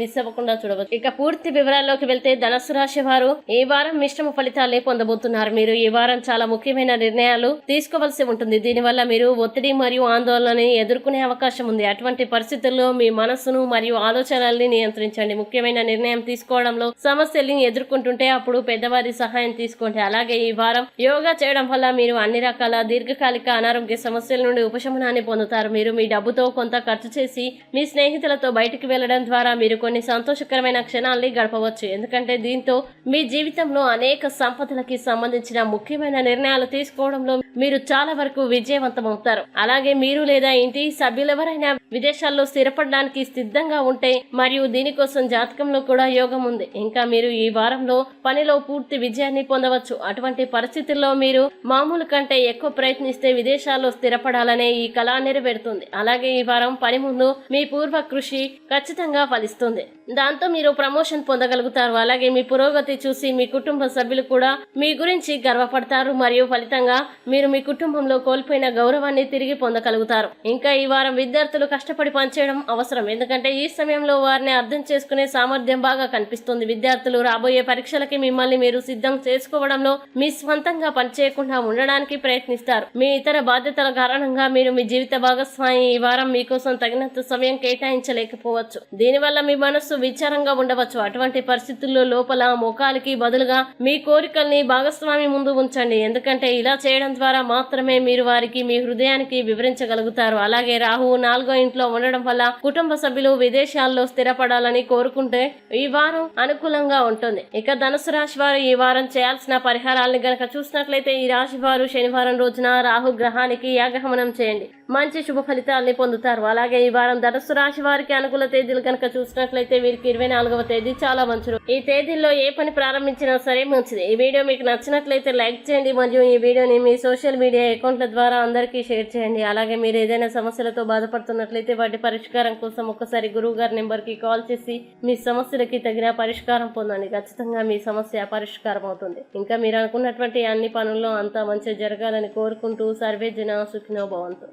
Miss అవ్వకుండా చూడవచ్చు. ఇక పూర్తి వివరాల్లోకి వెళ్తే ధనస్సు రాశి వారు ఈ వారం మిశ్రమ ఫలితాలే పొందబోతున్నారు. మీరు ఈ వారం చాలా ముఖ్యమైన నిర్ణయాలు తీసుకోవాల్సి ఉంటుంది. దీనివల్ల మీరు ఒత్తిడి మరియు ఆందోళనని ఎదుర్కొనే అవకాశం ఉంది. అటువంటి పరిస్థితుల్లో మీ మనస్సును మరియు ఆలోచనల్ని నియంత్రించండి. ముఖ్యమైన నిర్ణయం తీసుకోవడంలో సమస్యల్ని ఎదుర్కొంటుంటే అప్పుడు పెద్దవారి సహాయం తీసుకోండి. అలాగే ఈ వారం యోగా చేయడం వల్ల మీరు అన్ని రకాల దీర్ఘకాలిక అనారోగ్య సమస్యల నుండి ఉపశమనాన్ని పొందుతారు. మీరు మీ డబ్బుతో కొంత ఖర్చు చేసి మీ స్నేహితులతో బయటికి వెళ్ళడం ద్వారా మీరు కొన్ని సంతోషకరమైన క్షణాల్ని గడపవచ్చు. ఎందుకంటే దీంతో మీ జీవితంలో అనేక సంపదలకి సంబంధించిన ముఖ్యమైన నిర్ణయాలు తీసుకోవడంలో మీరు చాలా వరకు విజయవంతమవుతారు. అలాగే మీరు లేదా ఇంటి సభ్యులెవరైనా విదేశాల్లో స్థిరపడడానికి సిద్ధంగా ఉంటే మరియు దీనికోసం జాతకంలో కూడా యోగం ఉంది. ఇంకా మీరు ఈ వారంలో పనిలో పూర్తి విజయాన్ని పొందవచ్చు. అటువంటి పరిస్థితుల్లో మీరు మామూలు కంటే ఎక్కువ ప్రయత్నిస్తే విదేశాల్లో స్థిరపడాలనే ఈ కళ నెరవేరుతుంది. అలాగే ఈ వారం పని ముందు మీ పూర్వ కృషి ఖచ్చితంగా ఫలిస్తుంది. దాంతో మీరు ప్రమోషన్ పొందగలుగుతారు. అలాగే మీ పురోగతి చూసి మీ కుటుంబ సభ్యులు కూడా మీ గురించి గర్వపడతారు. మరియు ఫలితంగా మీరు మీ కుటుంబంలో కోల్పోయిన గౌరవాన్ని తిరిగి పొందగలుగుతారు. ఇంకా ఈ వారం విద్యార్థులు కష్టపడి పనిచేయడం అవసరం. ఎందుకంటే ఈ సమయంలో వారిని అర్థం చేసుకునే సామర్థ్యం బాగా కనిపిస్తుంది. విద్యార్థులు రాబోయే పరీక్షలకి మిమ్మల్ని మీరు సిద్ధం చేసుకోవడంలో మీ స్వంతంగా పనిచేయకుండా ఉండడానికి ప్రయత్నిస్తారు. మీ ఇతర బాధ్యతల కారణంగా మీరు మీ జీవిత భాగస్వామి. ఈ వారం మీకోసం తగినంత సమయం కేటాయించలేకపోవచ్చు. దీనివల్ల మీ మనస్సు విచారంగా ఉండవచ్చు. అటువంటి పరిస్థితుల్లో లోపల ముఖాలకి బదులుగా మీ కోరికల్ని భాగస్వామి ముందు ఉంచండి. ఎందుకంటే ఇలా చేయడం ద్వారా మాత్రమే మీరు వారికి మీ హృదయానికి వివరించగలుగుతారు. అలాగే రాహు నాలుగో ఇంట్లో ఉండడం వల్ల కుటుంబ సభ్యులు విదేశాల్లో స్థిరపడాలని కోరుకుంటే ఈ వారం అనుకూలంగా ఉంటుంది. ఇక ధనుసు రాశి వారు ఈ వారం చేయాల్సిన పరిహారాలను గనక చూసినట్లయితే ఈ రాశి వారు శనివారం రోజున రాహు గ్రహానికి యాగహమనం చేయండి. మంచి శుభ ఫలితాలని పొందుతారు. అలాగే ఈ వారం ధనస్సు రాశి వారికి అనుకూల తేదీలు కనుక చూసినట్లయితే వీరికి ఇరవై నాలుగవ తేదీ చాలా మంచిది ఈ తేదీల్లో ఏ పని ప్రారంభించినా సరే మంచిది. ఈ వీడియో మీకు నచ్చినట్లయితే లైక్ చేయండి. మరియు ఈ వీడియోని మీ సోషల్ మీడియా అకౌంట్ల ద్వారా అందరికీ షేర్ చేయండి. అలాగే మీరు ఏదైనా సమస్యలతో బాధపడుతున్నట్లయితే వాటి పరిష్కారం కోసం ఒక్కసారి గురువు గారి నెంబర్కి కాల్ చేసి మీ సమస్యలకి తగిన పరిష్కారం పొందండి. ఖచ్చితంగా మీ సమస్య పరిష్కారం అవుతుంది ఇంకా మీరు అనుకున్నటువంటి అన్ని పనుల్లో అంతా మంచిగా జరగాలని కోరుకుంటూ సర్వే జన సుఖినో భవంతు.